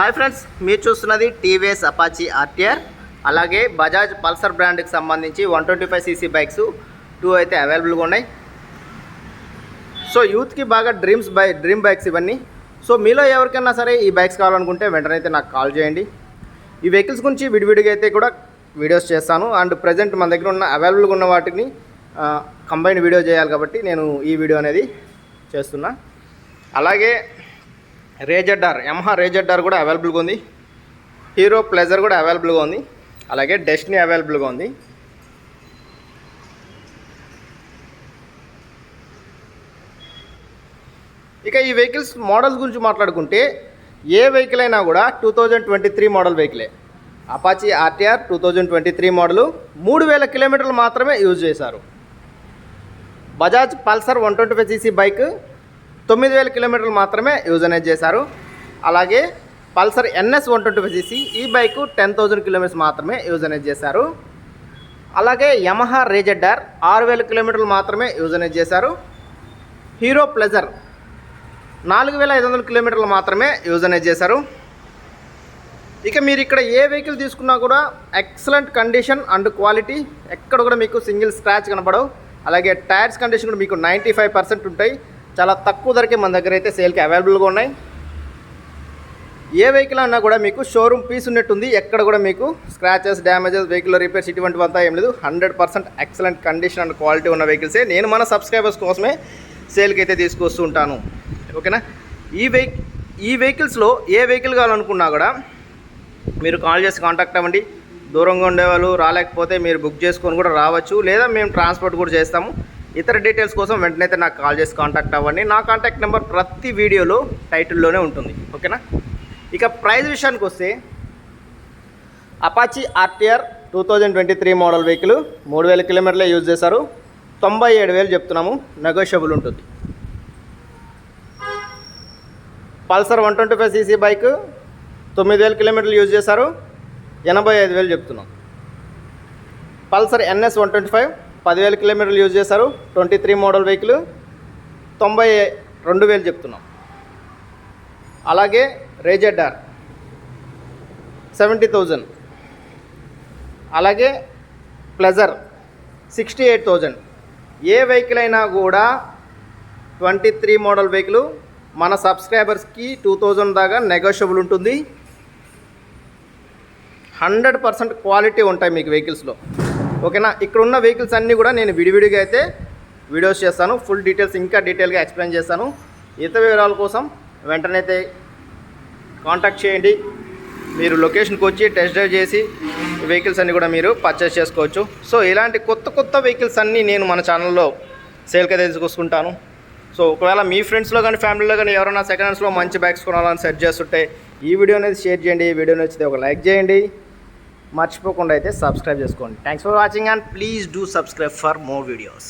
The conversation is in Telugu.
హాయ్ ఫ్రెండ్స్ మీరు చూస్తున్నది టీవీఎస్ అపాచీ ఆర్టీఆర్. అలాగే బజాజ్ పల్సర్ బ్రాండ్కి సంబంధించి one twenty five CC bikes two అయితే అవైలబుల్గా ఉన్నాయి. సో యూత్కి బాగా డ్రీమ్స్ బై డ్రీమ్ బైక్స్ ఇవన్నీ. సో మీలో ఎవరికైనా సరే ఈ బైక్స్ కావాలనుకుంటే వెంటనే అయితే నాకు కాల్ చేయండి. ఈ వెహికల్స్ గురించి విడివిడిగా అయితే కూడా వీడియోస్ చేస్తాను. అండ్ ప్రజెంట్ మన దగ్గర ఉన్న అవైలబుల్గా ఉన్న వాటిని కంబైన్ వీడియో చేయాలి కాబట్టి నేను ఈ వీడియో అనేది చేస్తున్నా. అలాగే రేజెడ్ఆర్ యమహా రేజెడ్ఆర్ కూడా అవైలబుల్గా ఉంది. హీరో ప్లెజర్ కూడా అవైలబుల్గా ఉంది. అలాగే డెస్టినీ అవైలబుల్గా ఉంది. ఇక ఈ వెహికల్స్ మోడల్స్ గురించి మాట్లాడుకుంటే ఏ వెహికల్ అయినా కూడా two thousand twenty three model వెహికలే. Apache RTR two thousand twenty three model మూడు వేల కిలోమీటర్లు మాత్రమే యూజ్ చేశారు. Bajaj Pulsar one twenty five CC bike తొమ్మిది వేల కిలోమీటర్లు మాత్రమే యూజ్ అనేది చేశారు. అలాగే Pulsar NS one twenty five CC ఈ బైక్ టెన్ థౌజండ్ కిలోమీటర్స్ మాత్రమే యూజ్ అనేది చేశారు. అలాగే యమహా రేజెడ్డార్ ఆరు వేల కిలోమీటర్లు మాత్రమే యూజ్ అనేది చేశారు. హీరో ప్లెజర్ నాలుగు వేల ఐదు వందల కిలోమీటర్లు మాత్రమే యూజ్ అనేది చేశారు. ఇక మీరు ఇక్కడ ఏ వెహికల్ తీసుకున్నా కూడా ఎక్సలెంట్ కండిషన్ అండ్ క్వాలిటీ ఎక్కడ కూడా మీకు సింగిల్ స్క్రాచ్ కనపడవు. అలాగే టైర్స్ కండిషన్ కూడా మీకు నైంటీ ఫైవ్ పర్సెంట్ ఉంటాయి. చాలా తక్కువ ధరకే మన దగ్గర అయితే సేల్కి అవైలబుల్గా ఉన్నాయి. ఏ వెహికల్ అన్నా కూడా మీకు షోరూమ్ పీస్ ఉన్నట్టుంది. ఎక్కడ కూడా మీకు స్క్రాచెస్ డ్యామేజెస్ వెహికల్ రిపేర్స్ ఇటువంటివి అంతా ఏం లేదు. Hundred percent excellent condition and quality ఉన్న వెహికల్సే. నేను మన సబ్స్క్రైబర్స్ కోసమే సేల్కి అయితే తీసుకొస్తూ ఉంటాను. ఓకేనా? ఈ వెహిక్ ఈ వెహికల్స్లో ఏ వెహికల్ కావాలనుకున్నా కూడా మీరు కాల్ చేసి కాంటాక్ట్ అవ్వండి. దూరంగా ఉండేవాళ్ళు రాలేకపోతే మీరు బుక్ చేసుకొని కూడా రావచ్చు. లేదా మేము ట్రాన్స్పోర్ట్ కూడా చేస్తాము. ఇతర డీటెయిల్స్ కోసం వెంటనే అయితే నాకు కాల్ చేసి కాంటాక్ట్ అవ్వండి. నా కాంటాక్ట్ నెంబర్ ప్రతి వీడియోలో టైటిల్లోనే ఉంటుంది. ఓకేనా ఇక ప్రైజ్ విషయానికి వస్తే Apache RTR two thousand twenty three model vehicle మూడు వేల కిలోమీటర్లే యూజ్ చేశారు. తొంభై ఏడు వేలు చెప్తున్నాము నెగోషియబుల్ ఉంటుంది. Pulsar one twenty five CC bike తొమ్మిది వేల కిలోమీటర్లు యూజ్ చేశారు. ఎనభై ఐదు వేలు చెప్తున్నాం. Pulsar NS one twenty five పదివేల కిలోమీటర్లు యూజ్ చేశారు. Twenty three model vehicle. తొంభై రెండు వేలు చెప్తున్నాం. అలాగే రేజెడ్ఆర్. Seventy thousand. అలాగే ప్లెజర్. Sixty eight thousand. ఏ వెహికల్ అయినా కూడా ట్వంటీ త్రీ మోడల్ వెహికల్ మన సబ్స్క్రైబర్స్కి టూ థౌజండ్ దాకా నెగోషియబుల్ ఉంటుంది. హండ్రెడ్ పర్సెంట్ క్వాలిటీ ఉంటాయి మీకు వెహికల్స్లో. ఓకేనా? ఇక్కడ ఉన్న వెహికల్స్ అన్నీ కూడా నేను విడివిడిగా అయితే వీడియోస్ చేస్తాను. ఫుల్ డీటెయిల్స్ ఇంకా డీటెయిల్గా ఎక్స్ప్లెయిన్ చేస్తాను. ఇతర వివరాల కోసం వెంటనే అయితే కాంటాక్ట్ చేయండి. మీరు లొకేషన్కి వచ్చి టెస్ట్ డ్రైవ్ చేసి వెహికల్స్ అన్నీ కూడా మీరు పర్చేస్ చేసుకోవచ్చు. సో ఇలాంటి కొత్త కొత్త వెహికల్స్ అన్నీ నేను మన ఛానల్లో సేల్కి తెలుసుకొసుకుంటాను సో ఒకవేళ మీ ఫ్రెండ్స్లో కానీ ఫ్యామిలీలో కానీ ఎవరైనా సెకండ్ హ్యాండ్స్లో మంచి బ్యాగ్స్ కొనాలని సెర్చ్ చేస్తుంటే ఈ వీడియో అనేది షేర్ చేయండి. ఈ వీడియో నచ్చితే ఒక లైక్ చేయండి. మర్చిపోకుండా అయితే సబ్స్క్రైబ్ చేసుకోండి. Thanks for watching and please do subscribe for more videos